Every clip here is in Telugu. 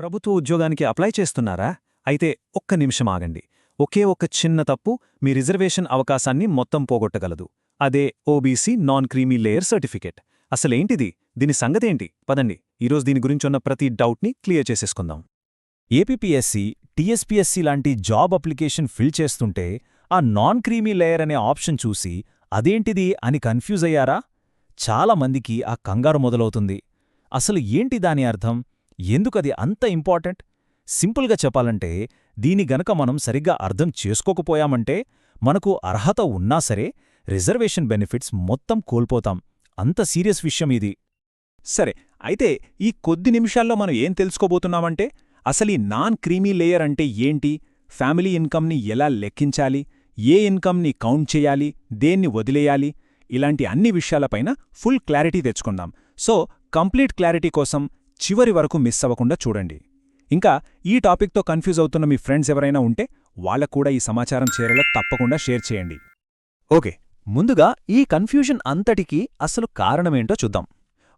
ప్రభుత్వ ఉద్యోగానికి అప్లై చేస్తున్నారా? అయితే ఒక్క నిమిషం ఆగండి. ఒకే ఒక్క చిన్న తప్పు మీ రిజర్వేషన్ అవకాశాన్ని మొత్తం పోగొట్టగలదు. అదే OBC non creamy layer certificate. అసలేంటిది? దీని సంగతేంటి? పదండి. ఈరోజు దీని గురించున్న ప్రతి డౌట్ని క్లియర్ చేసేసుకుందాం. ఏపీపీఎస్సీ టీఎస్పీఎస్సీ లాంటి జాబ్ అప్లికేషన్ ఫిల్ చేస్తుంటే ఆ నాన్ క్రీమీ లేయర్ అనే ఆప్షన్ చూసి అదేంటిది అని కన్ఫ్యూజ్ అయ్యారా? చాలా మందికి ఆ కంగారు మొదలవుతుంది. అసలు ఏంటి దాని అర్థం? ఎందుకది అంత ఇంపార్టెంట్? సింపుల్గా చెప్పాలంటే దీని గనక మనం సరిగ్గా అర్థం చేసుకోకపోయామంటే మనకు అర్హత ఉన్నా సరే రిజర్వేషన్ బెనిఫిట్స్ మొత్తం కోల్పోతాం. అంత సీరియస్ విషయం ఇది. సరే అయితే ఈ కొద్ది నిమిషాల్లో మనం ఏం తెలుసుకోబోతున్నామంటే అసలు ఈ నాన్ క్రీమీ లేయర్ అంటే ఏంటి? ఫ్యామిలీ ఇన్కమ్ని ఎలా లెక్కించాలి? ఏ ఇన్కమ్ని కౌంట్ చేయాలి? దేన్ని వదిలేయాలి? ఇలాంటి అన్ని విషయాలపైన ఫుల్ క్లారిటీ తెచ్చుకుందాం. సో కంప్లీట్ క్లారిటీ కోసం చివరి వరకు మిస్ అవ్వకుండా చూడండి. ఇంకా ఈ టాపిక్తో కన్ఫ్యూజ్ అవుతున్న మీ ఫ్రెండ్స్ ఎవరైనా ఉంటే వాళ్ళకు కూడా ఈ సమాచారం చేరేలా తప్పకుండా షేర్ చేయండి. ఓకే ముందుగా ఈ కన్ఫ్యూజన్ అంతటికీ అసలు కారణమేంటో చూద్దాం.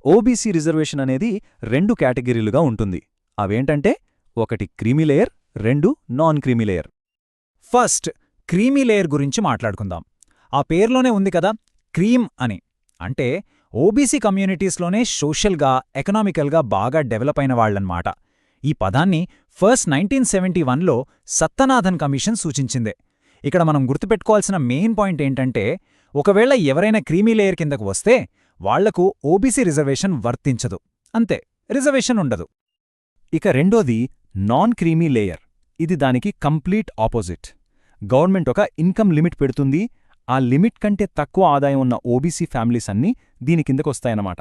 ఓబీసీ రిజర్వేషన్ అనేది రెండు కేటగిరీలుగా ఉంటుంది. అవేంటంటే ఒకటి క్రీమీ లేయర్ రెండు non creamy layer. First creamy layer గురించి మాట్లాడుకుందాం. ఆ పేర్లోనే ఉంది కదా క్రీమ్ అని. అంటే ఓబీసీ కమ్యూనిటీస్లోనే సోషల్గా ఎకనామికల్గా బాగా డెవలప్ అయిన వాళ్ళన్నమాట ఈ పదాన్ని ఫస్ట్ నైన్టీన్ సెవెంటీ వన్లో సత్తనాథన్ కమిషన్ సూచించిందే. ఇక్కడ మనం గుర్తుపెట్టుకోవాల్సిన మెయిన్ పాయింట్ ఏంటంటే ఒకవేళ ఎవరైనా క్రీమీ లేయర్ కిందకు వస్తే వాళ్ళకు ఓబీసీ రిజర్వేషన్ వర్తించదు. అంతే రిజర్వేషన్ ఉండదు. ఇక రెండోది నాన్ క్రీమీ లేయర్. ఇది దానికి కంప్లీట్ ఆపోజిట్. గవర్నమెంట్ ఒక ఇన్కమ్ లిమిట్ పెడుతుంది ఆ లిమిట్ కంటే తక్కువ ఆదాయం ఉన్న ఓబీసీ ఫ్యామిలీస్ అన్నీ దీని కిందకొస్తాయన్నమాట.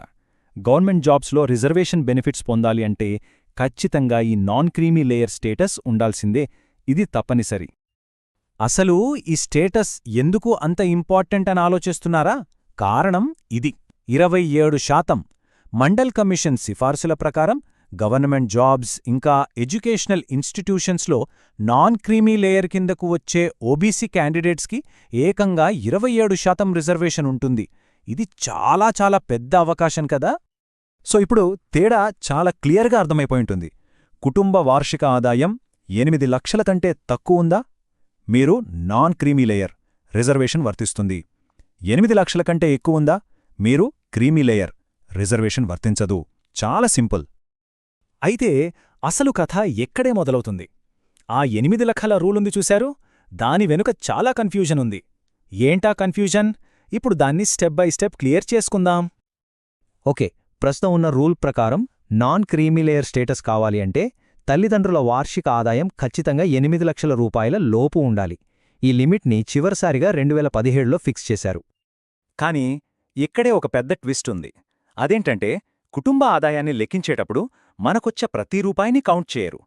గవర్నమెంట్ జాబ్స్లో రిజర్వేషన్ బెనిఫిట్స్ పొందాలి అంటే ఖచ్చితంగా ఈ నాన్ క్రీమీ లేయర్ స్టేటస్ ఉండాల్సిందే. ఇది తప్పనిసరి. అసలు ఈ స్టేటస్ ఎందుకు అంత ఇంపార్టెంట్ అని ఆలోచిస్తున్నారా? కారణం ఇది. ఇరవై ఏడు శాతం మండల్ కమిషన్ సిఫార్సుల ప్రకారం గవర్నమెంట్ జాబ్స్ ఇంకా ఎడ్యుకేషనల్ ఇన్స్టిట్యూషన్స్లో నాన్ క్రీమీ లేయర్ కిందకు వచ్చే ఓబీసీ క్యాండిడేట్స్కి ఏకంగా ఇరవై ఏడు శాతం రిజర్వేషన్ ఉంటుంది. ఇది చాలా చాలా పెద్ద అవకాశం కదా? సో ఇప్పుడు తేడా చాలా క్లియర్గా అర్థమైపోయింటుంది కుటుంబ వార్షిక ఆదాయం ఎనిమిది లక్షల కంటే తక్కువ ఉందా? మీరు నాన్ క్రీమీ లేయర్ రిజర్వేషన్ వర్తిస్తుంది. ఎనిమిది లక్షల కంటే ఎక్కువ ఉందా? మీరు క్రీమీ లేయర్ రిజర్వేషన్ వర్తించదు. చాలా సింపుల్. అయితే అసలు కథ ఎక్కడే మొదలవుతుంది? ఆ ఎనిమిది లక్షల రూలుంది చూశారు? దాని వెనుక చాలా కన్ఫ్యూజన్ ఉంది. ఏంటా కన్ఫ్యూజన్? ఇప్పుడు దాన్ని స్టెప్ బై స్టెప్ క్లియర్ చేసుకుందాం. ఓకే ప్రస్తుతం ఉన్న రూల్ ప్రకారం నాన్ క్రీమీ లేయర్ స్టేటస్ కావాలి అంటే తల్లిదండ్రుల వార్షిక ఆదాయం ఖచ్చితంగా ఎనిమిది లక్షల రూపాయల లోపు ఉండాలి. ఈ లిమిట్ని చివరిసారిగా రెండువేల పదిహేడులో ఫిక్స్ చేశారు. కానీ ఇక్కడే ఒక పెద్ద ట్విస్ట్ ఉంది. అదేంటంటే కుటుంబ ఆదాయాన్ని లెక్కించేటప్పుడు మనకొచ్చే ప్రతి రూపాయిని కౌంట్ చేయరు.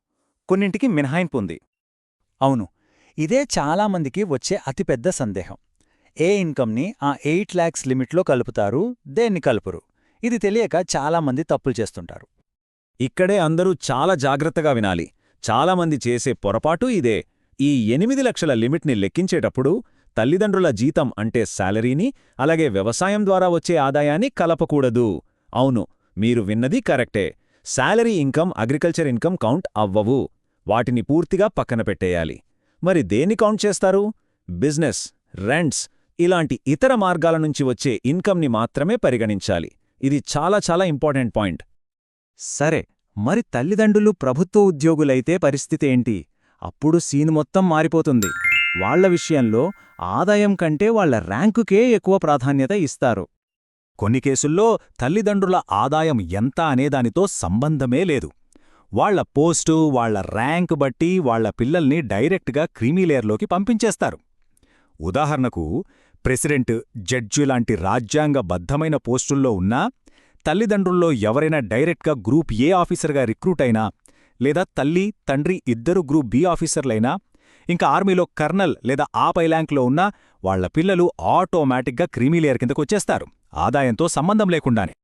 కొన్నింటికి మినహాయింపు ఉంది అవును ఇదే చాలామందికి వచ్చే అతిపెద్ద సందేహం. ఏ ఇన్కమ్ని ఆ ఎయిట్ ల్యాక్స్ లిమిట్లో కలుపుతారు దేన్ని కలుపురు? ఇది తెలియక చాలామంది తప్పులు చేస్తుంటారు. ఇక్కడే అందరూ చాలా జాగ్రత్తగా వినాలి. చాలామంది చేసే పొరపాటు ఇదే. ఈ ఎనిమిది లక్షల లిమిట్ని లెక్కించేటప్పుడు తల్లిదండ్రుల జీతం అంటే శాలరీని అలాగే వ్యవసాయం ద్వారా వచ్చే ఆదాయాన్ని కలపకూడదు. అవును మీరు విన్నది కరెక్టే. Salary income agriculture income count అవ్వవు. వాటిని పూర్తిగా పక్కన పెట్టేయాలి. మరి దేన్ని కౌంట్ చేస్తారు? బిజినెస్ రెంట్స్ ఇలాంటి ఇతర మార్గాల నుంచి వచ్చే ఇన్కమ్ని మాత్రమే పరిగణించాలి. ఇది చాలా చాలా ఇంపార్టెంట్ పాయింట్. సరే మరి తల్లిదండ్రులు ప్రభుత్వ ఉద్యోగులైతే పరిస్థితి ఏంటి? అప్పుడు సీన్ మొత్తం మారిపోతుంది. వాళ్ళ విషయంలో ఆదాయం కంటే వాళ్ళ ర్యాంకుకే ఎక్కువ ప్రాధాన్యత ఇస్తారు. కొన్ని కేసుల్లో తల్లిదండ్రుల ఆదాయం ఎంత అనేదానితో సంబంధమే లేదు. వాళ్ళ పోస్టు వాళ్ళ ర్యాంక్ బట్టి వాళ్ళ పిల్లల్ని డైరెక్ట్గా క్రీమీలేయర్లోకి పంపించేస్తారు. ఉదాహరణకు ప్రెసిడెంట్ జడ్జి లాంటి రాజ్యాంగబద్ధమైన పోస్టుల్లో ఉన్నా తల్లిదండ్రుల్లో ఎవరైనా డైరెక్ట్గా గ్రూప్ ఏ ఆఫీసర్గా రిక్రూట్ అయినా లేదా తల్లి తండ్రి ఇద్దరు గ్రూప్ బి ఆఫీసర్లైనా ఇంకా ఆర్మీలో కర్నల్ లేదా ఆ పైలాంక్లో ఉన్నా వాళ్ళ పిల్లలు ఆటోమేటిక్గా క్రీమీలేయర్ కిందకొచ్చేస్తారు ఆదాయంతో సంబంధం లేకుండానే.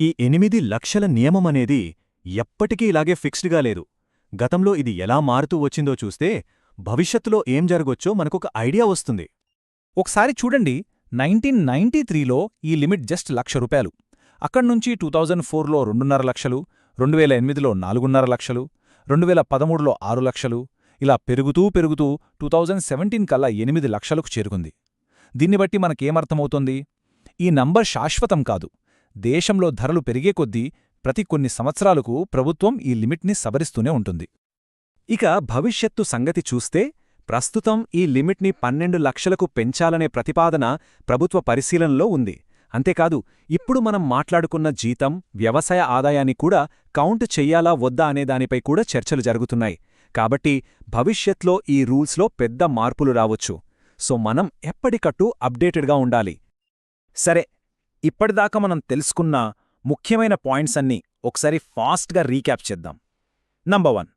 ఈ ఎనిమిది లక్షల నియమమనేది ఎప్పటికీ ఇలాగే ఫిక్స్డ్గా లేదు. గతంలో ఇది ఎలా మారుతూ వచ్చిందో చూస్తే భవిష్యత్తులో ఏం జరగొచ్చో మనకొక ఐడియా వస్తుంది. ఒకసారి చూడండి నైన్టీన్ నైన్టీ త్రీలో ఈ లిమిట్ జస్ట్ లక్ష రూపాయలు. అక్కడ్నుంచి టూ థౌజండ్ ఫోర్లో రెండున్నర లక్షలు రెండు వేల ఎనిమిదిలో నాలుగున్నర లక్షలు రెండు వేల పదమూడులో ఆరు లక్షలు ఇలా పెరుగుతూ పెరుగుతూ టూ థౌజండ్ సెవెంటీన్ కల్లా ఎనిమిది లక్షలకు చేరుకుంది. దీన్ని బట్టి మనకేమర్థమవుతోంది? ఈ నంబర్ శాశ్వతం కాదు. దేశంలో ధరలు పెరిగే కొద్దీ ప్రతి కొన్ని సంవత్సరాలకు ప్రభుత్వం ఈ లిమిట్ని సవరిస్తూనే ఉంటుంది. ఇక భవిష్యత్తు సంగతి చూస్తే ప్రస్తుతం ఈ లిమిట్ని పన్నెండు లక్షలకు పెంచాలనే ప్రతిపాదన ప్రభుత్వ పరిశీలనలో ఉంది. అంతేకాదు ఇప్పుడు మనం మాట్లాడుకున్న జీతం వ్యవసాయ ఆదాయాన్ని కూడా కౌంట్ చెయ్యాలా వద్దా అనే దానిపై కూడా చర్చలు జరుగుతున్నాయి. కాబట్టి భవిష్యత్లో ఈ రూల్స్లో పెద్ద మార్పులు రావచ్చు. సో మనం ఎప్పటికట్టు అప్డేటెడ్గా ఉండాలి. సరే ఇప్పటిదాకా మనం తెలుసుకున్న ముఖ్యమైన పాయింట్స్ అన్నీ ఒకసారి ఫాస్ట్గా రీక్యాప్ చేద్దాం. Number one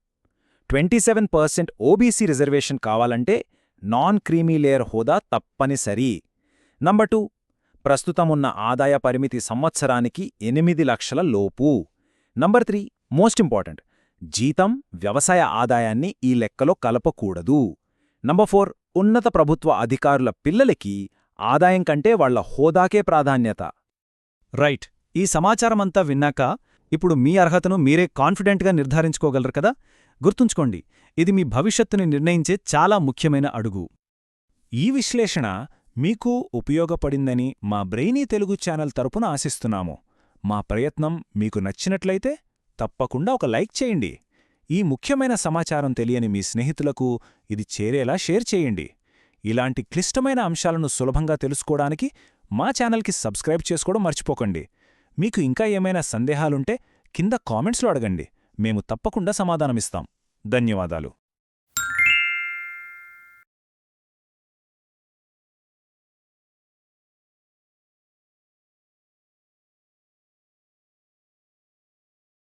twenty seven percent OBC reservation కావాలంటే నాన్ క్రీమీ లేయర్ హోదా తప్పనిసరి. నంబర్ టూ ప్రస్తుతమున్న ఆదాయ పరిమితి సంవత్సరానికి ఎనిమిది లక్షల లోపు. నంబర్ త్రీ మోస్ట్ ఇంపార్టెంట్ జీతం వ్యవసాయ ఆదాయాన్ని ఈ లెక్కలో కలపకూడదు. నంబర్ ఫోర్ ఉన్నత ప్రభుత్వ అధికారుల పిల్లలకి ఆదాయం కంటే వాళ్ళ హోదాకే ప్రాధాన్యత. రైట్ ఈ సమాచారమంతా విన్నాక ఇప్పుడు మీ అర్హతను మీరే కాన్ఫిడెంట్గా నిర్ధారించుకోగలరు కదా? గుర్తుంచుకోండి ఇది మీ భవిష్యత్తుని నిర్ణయించే చాలా ముఖ్యమైన అడుగు. ఈ విశ్లేషణ మీకు ఉపయోగపడిందని మా బ్రెయినీ తెలుగు ఛానల్ తరపున ఆశిస్తున్నాము. మా ప్రయత్నం మీకు నచ్చినట్లయితే తప్పకుండా ఒక లైక్ చేయండి. ఈ ముఖ్యమైన సమాచారం తెలియని మీ స్నేహితులకు ఇది చేరేలా షేర్ చేయండి. ఇలాంటి క్లిష్టమైన అంశాలను సులభంగా తెలుసుకోవడానికి మా ఛానల్కి సబ్స్క్రైబ్ చేసుకోవడం మర్చిపోకండి. మీకు ఇంకా ఏమైనా సందేహాలుంటే కింద కామెంట్స్లో అడగండి. మేము తప్పకుండా సమాధానమిస్తాం. ధన్యవాదాలు.